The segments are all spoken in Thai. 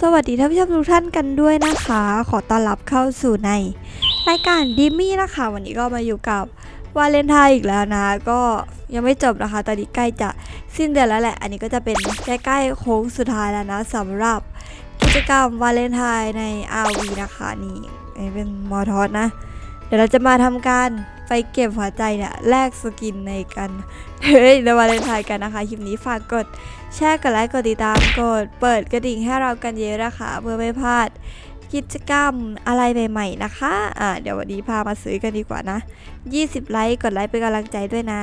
สวัสดีท่านผู้ชมทุกท่านกันด้วยนะคะ ขอต้อนรับเข้าสู่ในรายการดิมี่นะคะ วันนี้ก็มาอยู่กับวาเลนไทน์อีกแล้วนะ ก็ยังไม่จบนะคะ ตอนนี้ใกล้จะสิ้นเดือนแล้วแหละ อันนี้ก็จะเป็นใกล้ๆโค้งสุดท้ายแล้วนะสำหรับกิจกรรมวาเลนไทน์ใน RV นะคะนี่เป็นมอทอสนะ เดี๋ยวเราจะมาทำการ ไปเก็บหัวใจเนี่ยแลกสกินในกันเฮ้ยในวาเลนไทน์กันนะคะคลิปนี้ฝากกดแชร์กดไลค์กดติดตามกดเปิดกระดิ่งให้เรากันเยอะนะคะเพื่อไม่พลาดกิจกรรมอะไรใหม่ๆนะคะอ่าเดี๋ยววันนี้พามาซื้อกันดีกว่านะ 20 ไลค์กดไลค์เป็นกำลังใจด้วยนะ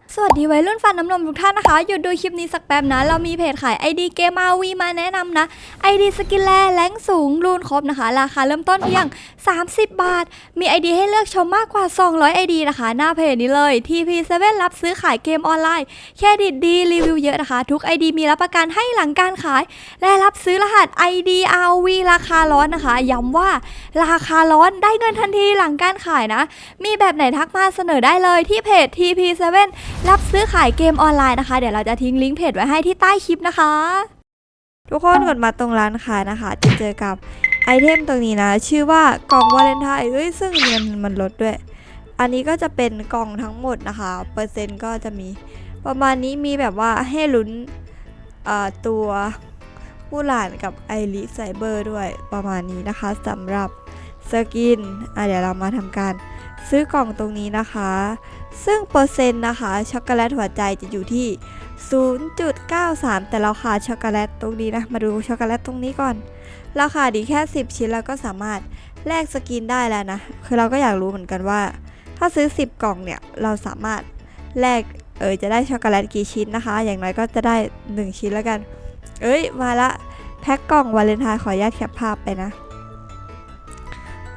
สวัสดีวัยรุ่นฟันน้ำนมทุกท่านนะคะ หยุดดูคลิปนี้สักแป๊บนะ เรามีเพจขาย ID เกม RV มาแนะนำนะ ID สกินแลแรงสูงรูนครบนะคะ ราคาเริ่มต้นเพียง 30 บาท มี ID ให้เลือกชมมากกว่า 200 ID นะคะ หน้าเพจนี้เลย TP7 รับซื้อขายเกมออนไลน์ เครดิตดีรีวิวเยอะนะคะ ทุก ID มีรับประกันให้หลังการขาย และรับซื้อรหัส ID RV ราคาร้อนนะคะ ย้ำว่าราคาร้อนได้เงินทันทีหลังการขายนะ มีแบบไหนทักมาเสนอได้เลยที่เพจ TP7 รับซื้อขายเกมออนไลน์นะคะ เดี๋ยวเราจะทิ้งลิงก์เพจไว้ให้ที่ใต้คลิปนะคะ ทุกคนกดมาตรงร้านขานะคะ จะเจอกับไอเทมตรงนี้นะ ชื่อว่ากล่องวาเลนไทน์เอ้ยซึ่งเงินมันลดด้วย อันนี้ก็จะเป็นกล่องทั้งหมดนะคะ เปอร์เซ็นต์ก็จะมี ประมาณนี้มีแบบว่าให้ลุ้นตัวผู้หลานกับไอริไซเบอร์ด้วยประมาณนี้นะคะสำหรับสกินอะเดี๋ยวเรามาทำการ ซื้อกล่องตรงนี้นะคะ ซึ่งเปอร์เซ็นต์นะคะ ช็อกโกแลตหัวใจจะอยู่ที่ 0.93 แต่เราขาดช็อกโกแลตตรงนี้นะ มาดูช็อกโกแลตตรงนี้ก่อนเราขาดีแค่ 10 ชิ้นแล้วก็สามารถแลกสกินได้แล้วนะ คือเราก็อยากรู้เหมือนกันว่า ถ้าซื้อ 10 กล่องเนี่ย เราสามารถแลกเออจะได้ช็อกโกแลตกี่ชิ้นนะคะ อย่างน้อยก็จะได้ 1 ชิ้นแล้วกัน เอ้ย มาละแพ็คกล่องวาเลนไทน์ขออนุญาตแคปภาพไปนะ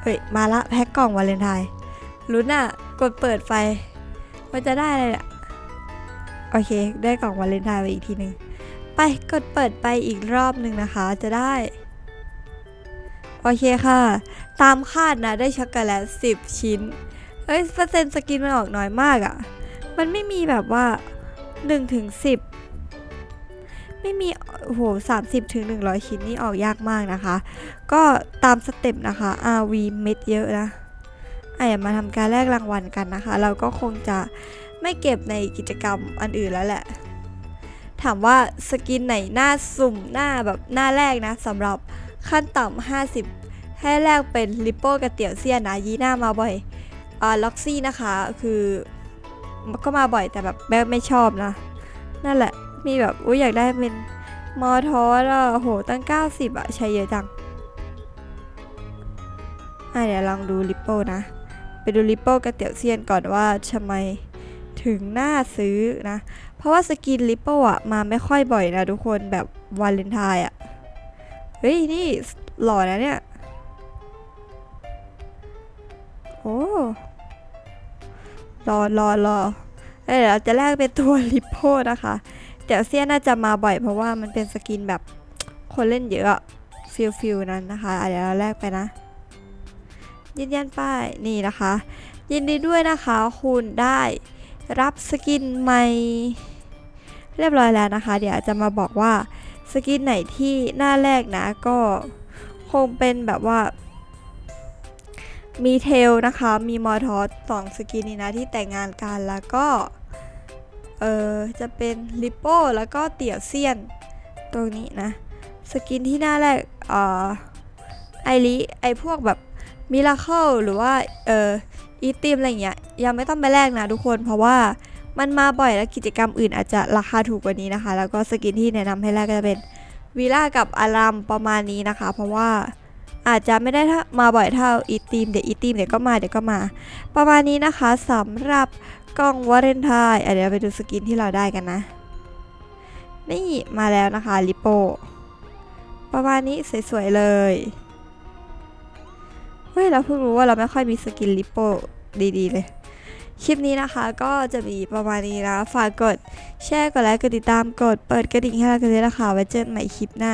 เอ้ย มาละแพ็คกล่องวาเลนไทน์ ลุ้นอะ กดเปิดไฟว่าจะได้อะไรเนี่ยโอเค ได้กล่องวาเลนไทน์ไปอีกทีหนึ่งไปกดเปิดไปอีกรอบหนึ่งนะคะ จะได้ โอเคค่ะ ตามคาดนะ ได้ช็อกโกแลต10 ชิ้นเฮ้ยเปอร์เซ็นต์สกินมันออกน้อยมากอะ่ะ มันไม่มีแบบว่า1ถึง10 ไม่มีโอ้โห30ถึง100 ชิ้นนี่ออกยากมากนะคะ ก็ตามสเต็ปนะคะ RV เม็ดเยอะนะ อะอย่ามาทำการแลกรางวัลกันนะคะ เราก็คงจะไม่เก็บในกิจกรรมอันอื่นแล้วแหละ ถามว่าสกินไหนหน้าสุ่มหน้าแบบหน้าแรกนะสำหรับขั้นต่ำ50 ให้แรกเป็นลิปโป้กับเตี๋ยวเซียนนะยีหน้ามาบ่อยอ่าล็อกซี่นะคะ คือก็มาบ่อยแต่แบบแม่ไม่ชอบนะ นั่นแหละมีแบบอุ้ยอยากได้เป็นมอทอสอะโหตั้ง 90 อะ ใช้เยอะจังอะเดี๋ยวลองดูลิปโป้นะ ไปดูลิปโป้กับเตียวเซียนก่อนว่าทำไมถึงน่าซื้อนะ เพราะว่าสกินลิปโป้อะมาไม่ค่อยบ่อยนะทุกคนแบบวาเลนไทน์อะเฮ้ย นี่หล่อนะเนี่ย โอ้รอรอรอเอ้ยเดี๋ยวเราจะแลกเป็นตัวลิปโป้นะคะเดี๋ยวเซียนน่าจะมาบ่อยเพราะว่ามันเป็นสกินแบบคนเล่นเยอะฟิลฟิลนั้นนะคะ เดี๋ยวเราแลกไปนะ ยืนยันป้ายนี่นะคะ ยินดีด้วยนะคะคุณได้รับสกินใหม่เรียบร้อยแล้วนะคะ เดี๋ยวจะมาบอกว่าสกินไหนที่หน้าแรกนะก็คงเป็นแบบว่า มีเทลนะคะ มีมอทอสสองสกินนี้นะที่แต่งงานกันแล้วก็ เออจะเป็นลิปโป้แล้วก็เตี่ยวเซียนตรงนี้นะ สกินที่หน้าแรกเอ่อไอริไอพวกแบบ มิราเคิลหรือว่าเอออีทีมอะไรเงี้ยยังไม่ต้องไปแลกนะทุกคนเพราะว่ามันมาบ่อยและกิจกรรมอื่นอาจจะราคาถูกกว่านี้นะคะ แล้วก็สกินที่แนะนำให้แลกก็จะเป็นวีล่ากับอารามประมาณนี้นะคะ เพราะว่าอาจจะไม่ได้ามาบ่อยเท่าอีทีมเดี๋ยวอีทีมเดี๋ยวก็มาเดี๋ยวก็มา ประมาณนี้นะคะสำหรับกล่องวาเลนไทน์เดี๋ยวไปดูสกินที่เราได้กันนะ นี่มาแล้วนะคะลิโปประมาณนี้สวยๆเลย เฮ้ยเราเพิ่งรู้ว่าเราไม่ค่อยมีสกินลิปโปดีๆเลย คลิปนี้นะคะก็จะมีประมาณนี้นะ ฝากกดแชร์กดไลค์กดติดตามกดเปิดกระดิ่งให้เรากันเลยนะคะไว้เจอกันใหม่คลิปหน้า